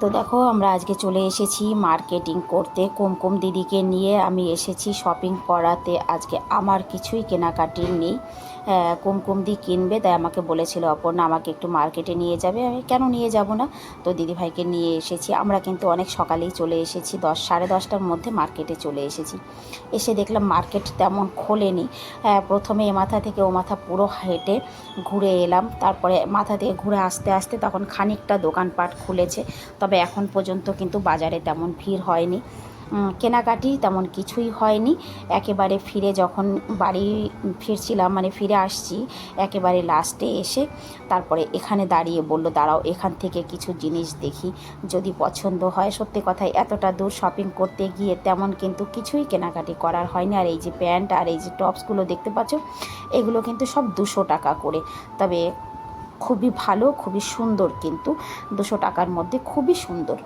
তো দেখো, আমরা আজকে চলে এসেছি মার্কেটিং করতে। কুমকুম দিদিকে নিয়ে আমি এসেছি শপিং করাতে। আজকে আমার কিছুই কেনাকাটির নেই। আহ, কুমকুম দি কিনবে তাই আমাকে বলেছিল অপর্ণা আমাকে একটু মার্কেটে নিয়ে যাবে। আমি কেন নিয়ে যাব না? তো দিদিভাইকে নিয়ে এসেছি। আমরা কিন্তু অনেক সকালেই চলে এসেছি দশ সাড়ে দশটার মধ্যে মার্কেটে চলে এসেছি। এসে দেখলাম মার্কেট তেমন খোলেনি। প্রথমে এ মাথা থেকে ও মাথা পুরো হেঁটে ঘুরে এলাম। তারপরে মাথা থেকে ঘুরে আসতে আসতে তখন খানিকটা দোকানপাট খুলেছে। তবে এখন পর্যন্ত কিন্তু বাজারে তেমন ভিড় হয়নি। কেনাকাটি তেমন কিছুই হয়নি। একেবারে ফিরে যখন বাড়ি ফিরছিলাম মানে ফিরে আসছি, একেবারে লাস্টে এসে তারপরে এখানে দাঁড়িয়ে বলল, দাঁড়াও, এখান থেকে কিছু জিনিস দেখি। যদি পছন্দ হয়, সত্যি কথাই এতটা দূর শপিং করতে গিয়ে তেমন কিন্তু কিছুই কেনাকাটি করার হয়নি। আর এই যে প্যান্ট আর এই যে টপসগুলো দেখতে পাচ্ছ, এগুলো কিন্তু সব দুশো টাকা করে। তবে খুবই ভালো, খুবই সুন্দর কিন্তু, দুশো টাকার মধ্যে খুবই সুন্দর।